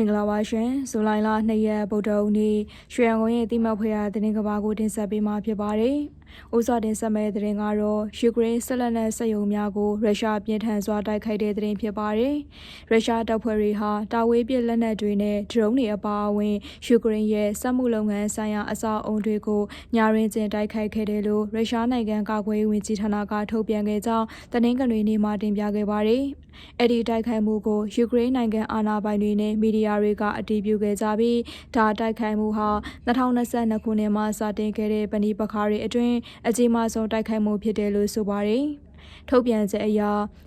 မင်္ဂလာပါရှင်ဇူလိုင်လ2ရက်ဗုဒ္ဓဟူးနေ့ရွှေရန်ကုန်ရဲ့တိမတ်ဖွေရာသတင်းကဘာကိုတင်ဆက်ပေးမှာဖြစ်ပါတယ်။ ဥစွာတင်ဆက်မဲ့သတင်းကတော့ယူကရိန်းဆက်လက်နဲ့စစ်ရုံများကိုရုရှားပြင်းထန်စွာတိုက်ခိုက်တဲ့သတင်းဖြစ်ပါတယ်။ရုရှားတပ်ဖွဲ့တွေဟာတာဝေးပစ်လက်နက်တွေနဲ့ဒရုန်းတွေအပါအဝင်ယူကရိန်းရဲ့စက်မှုလုပ်ငန်းဆိုင်ရာအဆောက်အုံတွေကိုညာရင်ကျင်တိုက်ခိုက်ခဲ့တယ်လို့ရုရှားနိုင်ငံကာကွယ်ရေးဝန်ကြီးဌာနကထုတ်ပြန်ခဲ့ကြောင်းသတင်းကတွေနေမှတင်ပြခဲ့ပါတယ်။အဲ့ဒီတိုက်ခိုက်မှုကိုယူကရိန်းနိုင်ငံအာဏာပိုင်တွေနဲ့မီဒီယာတွေကအတည်ပြုခဲ့ကြပြီးဒါတိုက်ခိုက်မှုဟာ2022ခုနှစ်မှာစတင်ခဲ့တဲ့ပဏိပခါတွေအတွင်းအကြီးမားဆုံးတိုက်ခိုက်မှုဖြစ်တယ်လို့ဆိုပါတယ်။ထုတ်ပြန်ချက်အရ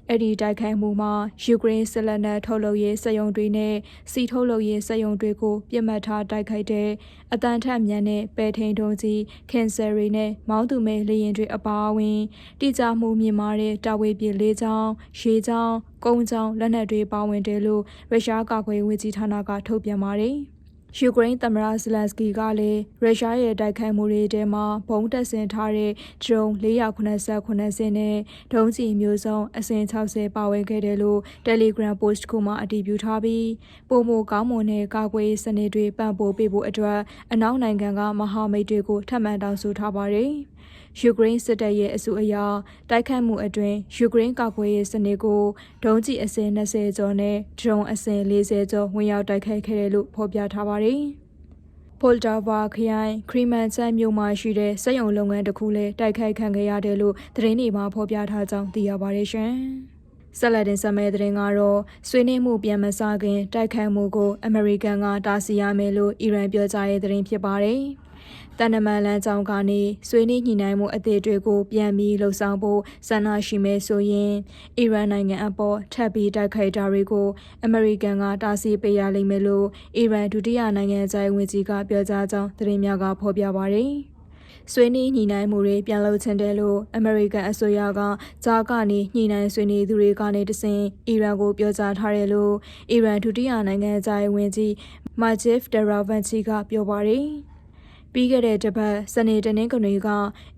အဲ့ဒီတိုက်ခိုက်မှုမှာယူကရိန်းစစ်လက်နက်ထုတ်လုပ်ရေးစက်ရုံတွေနဲ့စီထုတ်လုပ်ရေးစက်ရုံတွေကိုပြစ်မှတ်ထားတိုက်ခိုက်တဲ့အတန်ထက်မြန်တဲ့ပဲထိန်ထုံးကြီးခင်ဆယ်ရီနဲ့မောင်းသူမဲလေရင်တွေအပါအဝင်တိကျမှုမြင့်မားတဲ့တာဝေးပြည်လေးချောင်းရေချောင်းကုန်းချောင်းလက်နက်တွေပါဝင်တယ်လို့ရုရှားကာကွယ်ရေးဝန်ကြီးဌာနကထုတ်ပြန်ပါတယ်။ ယူကရိန်းသမ္မတဇလန်စကီကလည်းရုရှားရဲ့တိုက်ခိုက်မှုတွေထဲမှာဘုံတက်ဆင်ထားတဲ့ဒရုန်း489စင်းနဲ့ဒုံးကျည်မျိုးစုံအစင်60ပါဝင်ခဲ့တယ်လို့ Telegram post ခုမှအတည်ပြုထားပြီးပုံမကောင်းမွန်တဲ့ကာကွယ်စနစ်တွေပံ့ပိုးပေးဖို့အတွက်အနောက်နိုင်ငံကမဟာမိတ်တွေကိုထပ်မံတောင်းဆိုထားပါတယ်။ ယူကရိန်းစစ်တပ်ရဲ့အဆိုအရတိုက်ခတ်မှုအတွင်းယူကရိန်းကာကွယ်ရေးစနစ်ကိုဒုံးကျည်အစင်20ကျော်နဲ့ဒရုန်းအစင်40ကျော်ဝင်ရောက်တိုက်ခိုက်ခဲ့တယ်လို့ဖော်ပြထားပါတယ်။ပိုလ်တာဗာခရိုင်ခရီမန်ဆန်မြို့မှာရှိတဲ့စက်ရုံလုပ်ငန်းတစ်ခုလည်းတိုက်ခိုက်ခံခဲ့ရတယ်လို့သတင်းတွေမှာဖော်ပြထားကြောင်းသိရပါတယ်ရှင်။ဆက်လက်တင်ဆက်မယ့်သတင်းကတော့ဆွေးနွေးမှုပြန်မစခင်တိုက်ခိုက်မှုကိုအမေရိကန်ကတားဆီးရမယ်လို့အီရန်ပြောကြားတဲ့သတင်းဖြစ်ပါတယ်။ တန်နမန်လန်းကြောင်းကနေဆွေးနွေးညှိနှိုင်းမှုအသစ်တွေကိုပြန်ပြီးလှုပ်ဆောင်ဖို့ဆန္ဒရှိမယ်ဆိုရင်အီရန်နိုင်ငံအပေါ်ထပ်ပြီးတိုက်ခိုက်တာတွေကိုအမေရိကန်ကတားဆီးပေးရလိမ့်မယ်လို့အီရန်ဒုတိယနိုင်ငံသားဝန်ကြီးကပြောကြားကြောင်းသတင်းများကဖော်ပြပါရယ်ဆွေးနွေးညှိနှိုင်းမှုတွေပြန်လုပ်ချင်တယ်လို့အမေရိကန်အစိုးရကဂျာကနေညှိနှိုင်းဆွေးနွေးသူတွေကနေတဆင့်အီရန်ကိုပြောကြားထားတယ်လို့အီရန်ဒုတိယနိုင်ငံသားဝန်ကြီးမာဂျစ်ဒရာဗန်ချီကပြောပါတယ်။ ပြီးခဲ့တဲ့တပတ်စနေတနင်္ဂနွေက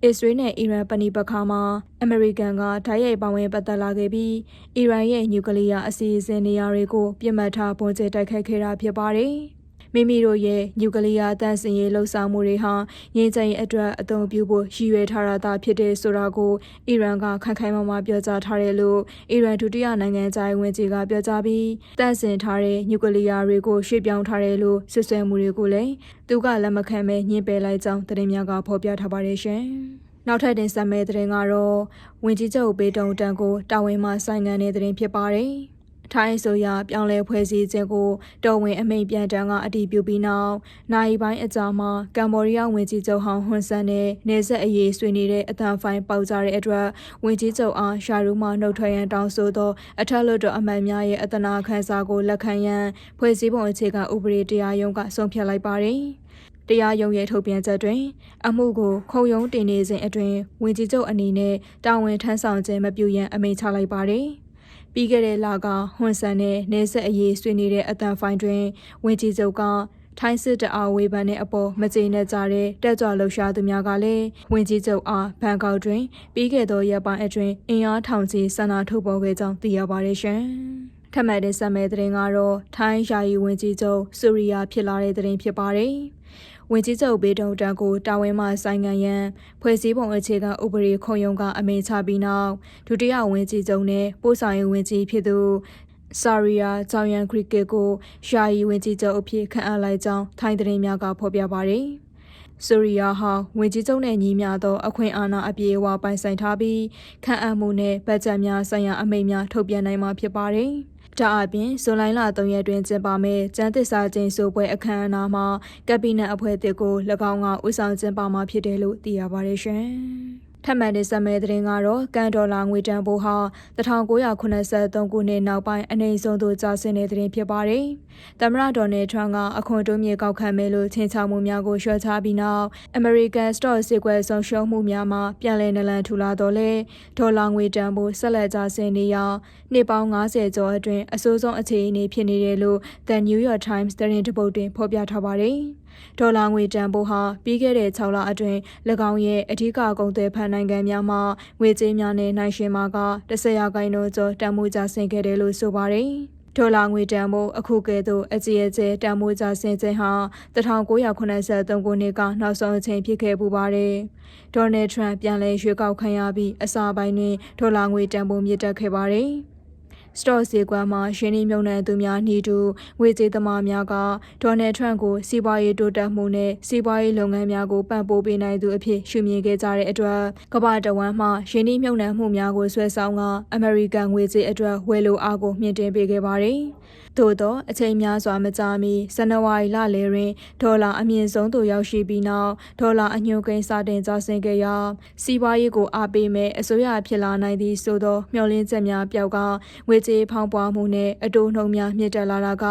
အစ္စရေးနဲ့အီရန်ပဏိပခါမှာအမေရိကန်ကဓာတ်ရိုက်ပါဝင်ပတ်သက်လာခဲ့ပြီးအီရန်ရဲ့နျူကလ িয়ার အစီအစဉ်နေရာတွေကိုပြစ်မှတ်ထားပုံကျတိုက်ခိုက်ခဲ့တာဖြစ်ပါတယ်။ မိမိတို့ရဲ့နျူကလ িয়ারတန့်စင်ရေးလှုပ်ဆောင်မှုတွေဟာငြိမ်းချမ်းရေးအတွက်အသုံးပြုဖို့ရည်ရွယ်ထားတာသာဖြစ်တဲ့ဆိုတာကိုအီရန်ကခိုင်ခိုင်မာမာပြောကြားထားတယ်လို့အီရန်ဒုတိယနိုင်ငံသားဝန်ကြီးကပြောကြားပြီးတန့်စင်ထားတဲ့နျူကလ িয়ার တွေကိုရှေ့ပြောင်းထားတယ်လို့ဆွဆွဲမှုတွေကိုလည်းသူကလက်မခံပဲညှင်းပယ်လိုက်ကြောင်းသတင်းများကဖော်ပြထားပါတယ်ရှင်။နောက်ထပ်တင်ဆက်မယ့်သတင်းကတော့ဝင်ကြီးချုပ်ပေတုံတန်ကိုတာဝန်မှဆိုင်ငံတဲ့သတင်းဖြစ်ပါတယ်။ ထိုင်းဆိုရပြောင်းလဲဖွဲ့စည်းခြင်းကိုတော်ဝင်အမိန့်ပြန်တမ်းကအတည်ပြုပြီးနောက်နိုင်ပိုင်းအကြာမှာကမ်ဘောဒီးယားဝန်ကြီးချုပ်ဟောင်းဟွန်ဆန်နဲ့နေဆက်အရေးဆွေးနွေးတဲ့အတန်ဖိုင်ပေါက်ကြတဲ့အတွက်ဝန်ကြီးချုပ်အားရှာရူမှနှုတ်ထွက်ရန်တောင်းဆိုသောအထက်လွှတ်တော်အမတ်များရဲ့အတနာခံစာကိုလက်ခံရန်ဖွဲ့စည်းပုံအခြေခံဥပဒေတရားရုံးကဆုံးဖြတ်လိုက်ပါတယ်။တရားရုံးရဲ့ထုတ်ပြန်ချက်တွင် အမှုကိုခုံရုံးတင်နေစဉ်အတွင်းဝင်ကြီးချုပ်အနေနဲ့တာဝန်ထမ်းဆောင်ခြင်းမပြုရန်အမိန့်ချလိုက်ပါတယ်။ ပြီးခဲ့တဲ့လကဟွန်ဆန်နဲ့နေဆက်အရေးဆွေးနွေးတဲ့အတန်ဖိုင်တွင်ဝင်ကြီးချုပ်ကထိုင်းစစ်တအားဝေဖန်တဲ့အပေါ်မကျေနပ်ကြတဲ့တက်ကြွလှုပ်ရှားသူများကလည်းဝင်ကြီးချုပ်အားဘန်ကောက်တွင် ပြီးခဲ့သောရက်ပိုင်းအတွင်းအင်အားထောင်ချီဆန္ဒထုတ်ပေါ်ခဲ့ကြောင်းသိရပါတယ်ရှင်။ထပ်မံတဲ့ဆက်မဲ့တဲ့တင်ကတော့ထိုင်းယာယီဝင်ကြီးချုပ်ဆူရီယာဖြစ်လာတဲ့တဲ့ဖြစ်ပါတယ်။ ဝင်ကြီးချုပ်ဘေးတုံတန်ကိုတာဝန်မှဆိုင်ငံရန်ဖွဲ့စည်းပုံအခြေခံဥပဒေခုံရုံးကအမိန့်ချပြီးနောက်ဒုတိယဝင်ကြီးချုပ်နဲ့ပို့ဆောင်ရေးဝင်ကြီးဖြစ်သူဆာရီယာဂျောင်ယန်ခရစ်ကစ်ကိုယာယီဝင်ကြီးချုပ်အဖြစ်ခန့်အပ်လိုက်ကြောင်းထိုင်းသတင်းများကဖော်ပြပါတယ်။ဆိုရီယာဟာဝင်ကြီးချုပ်နဲ့ညီမျှသောအခွင့်အာဏာအပြည့်အဝပိုင်ဆိုင်ထားပြီးခန့်အပ်မှုနဲ့ဘတ်ဂျက်များဆိုင်ရာအမိန့်များထုတ်ပြန်နိုင်မှာဖြစ်ပါတယ်။ ဒါအပြင်ဇွန်လလ3ရက်တွင်ကျင်းပမယ့်ကျန်းသစ္စာကျင်းဆိုပွဲအခမ်းအနားမှာကက်ဘိနက်အဖွဲ့တစ်ကို၎င်းကဦးဆောင်ကျင်းပမှာဖြစ်တယ်လို့သိရပါတယ်ရှင်။ ထပ်မံတင်ဆက်မဲ့သတင်းကတော့ကန်ဒေါ်လာငွေတန်ဖိုးဟာ1983ခုနှစ်နောက်ပိုင်းအနိမ့်ဆုံးသို့ကျဆင်းတဲ့သတင်းဖြစ်ပါတယ်။သမ္မတဒေါ်နယ်ထရန့်ကအခွန်တိုးမြင့်ကောက်ခံမယ်လို့ထင်ချမှုများကိုလျှော့ချပြီးနောက် American Stock စစ်ကွဲဆုံးရှုံးမှုများမှာပြန်လည်နလန်ထူလာတော့လေဒေါ်လာငွေတန်ဖိုးဆက်လက်ကျဆင်းနေရာနှစ်ပေါင်း90ကျော်အတွင်းအဆိုးဆုံးအခြေအနေဖြစ်နေတယ်လို့ The New York Times သတင်းတပုတ်တွင်ဖော်ပြထားပါတယ်။ ဒေါ်လာငွေတန်ဖိုးဟာပြီးခဲ့တဲ့6လအတွင်း၎င်းရဲ့အထူးကုန်သွယ်ဖန်နိုင်ငံများမှငွေကြေးများနဲ့နိုင်ရှင်မှာက10ရာခိုင်နှုန်းကျော်တန်ဖိုးကျဆင်းခဲ့တယ်လို့ဆိုပါတယ်။ဒေါ်လာငွေတန်ဖိုးအခုကဲ့သို့အကြီးအကျယ်တန်ဖိုးကျဆင်းခြင်းဟာ1983ခုနှစ်ကနောက်ဆုံးအချိန်ဖြစ်ခဲ့ပူပါတယ်။ဒေါ်နယ်ထရန့်ပြန်လည်ရွေးကောက်ခံရပြီးအစပိုင်းတွင်ဒေါ်လာငွေတန်ဖိုးမြင့်တက်ခဲ့ပါတယ်။ စတော့ဈေးကွက်မှာရင်းနှီးမြှုပ်နှံသူများနှီးတူငွေကြေးသမားများကဒေါ်နယ်ထရန့်ကိုစီးပွားရေးတိုးတက်မှုနဲ့စီးပွားရေးလုပ်ငန်းများကိုပံ့ပိုးပေးနိုင်သူအဖြစ်ရှုမြင်ခဲ့ကြတဲ့အတွက်ကမ္ဘာတဝန်းမှရင်းနှီးမြှုပ်နှံမှုများကိုဆွဲဆောင်ကအမေရိကန်ငွေကြေးအတွက်ဝယ်လိုအားကိုမြင့်တင်ပေးခဲ့ပါတယ်။ သို့သောအချိန်များစွာမကြာမီဇန်နဝါရီလလယ်တွင်ဒေါ်လာအမြင့်ဆုံးသို့ရောက်ရှိပြီးနောက်ဒေါ်လာအညွှန်းကိန်းစတင်ကျဆင်းခဲ့ရာစီးပွားရေးကိုအားပေးမဲ့အစိုးရဖြစ်လာနိုင်သည့်ဆိုသောမျှော်လင့်ချက်များပျောက်ကငွေကြေးဖောင်းပွားမှုနှင့်အတိုးနှုန်းများမြင့်တက်လာတာက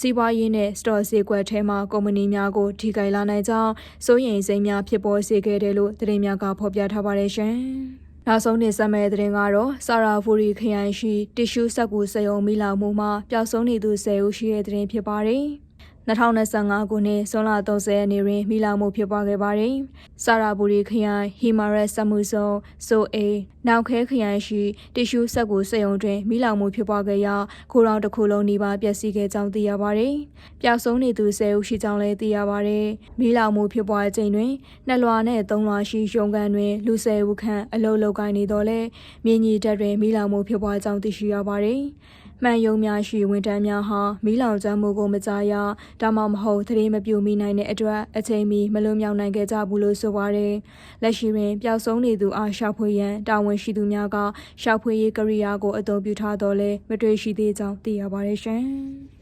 စီးပွားရေးနှင့်စတော့ဈေးကွက်ထဲမှကုမ္ပဏီများကိုထိခိုက်လာနိုင်ကြောင်းစိုးရိမ်စိတ်များဖြစ်ပေါ်စေခဲ့တယ်လို့သတင်းများကဖော်ပြထားပါတယ်ရှင်။ နောက်ဆုံးတင်ဆက်မဲ့တဲ့တင်ကတော့ဆာရာဖူရီခရိုင်ရှိတ िश ူးစက်ကူစယုံမိလောင်မှုမှာပျောက်ဆုံးနေသူ10ဦးရှိတဲ့တင်ဖြစ်ပါတယ်။ 2025ခုနှစ်ဇွန်လ30ရက်နေ့တွင်မိလောင်မှုဖြစ်ပွားခဲ့ပါတယ်။စာရာဘူရီခရိုင်ဟီမာရက်စမှုစုံဆိုအေနောက်ခဲခရိုင်ရှိတ िश ူးဆက်ကိုစက်ရုံတွင်မိလောင်မှုဖြစ်ပွားခဲ့ရာခိုးရောင်တစ်ခုလုံးနှိပါပျက်စီးခဲ့ကြောင်းသိရပါတယ်။ပျောက်ဆုံးနေသူ10ဦးရှိကြောင်းလည်းသိရပါတယ်။မိလောင်မှုဖြစ်ပွားချိန်တွင်နှစ်လွာနဲ့သုံးလွာရှိရုံကန်တွင်လူ10ဦးခန့်အလုလုကိုင်းနေတော့လဲမြင်းကြီးတပ်တွင်မိလောင်မှုဖြစ်ပွားကြောင်းသိရှိရပါတယ်။ မှန်ယုံများရှိဝန်ထမ်းများဟာမီးလောင်ကျွမ်းမှုကိုမကြားရဒါမှမဟုတ်သတိမပြူမိနိုင်တဲ့အတွက်အချိန်မီမလွတ်မြောက်နိုင်ခဲ့ကြဘူးလို့ဆိုပါတယ်။လက်ရှိတွင်ပျောက်ဆုံးနေသူအားရှာဖွေရန်တာဝန်ရှိသူများကရှာဖွေရေးကရိယာကိုအသုံးပြုထားတော့လဲမတွေ့ရှိသေးကြောင်းသိရပါတယ်ရှင်။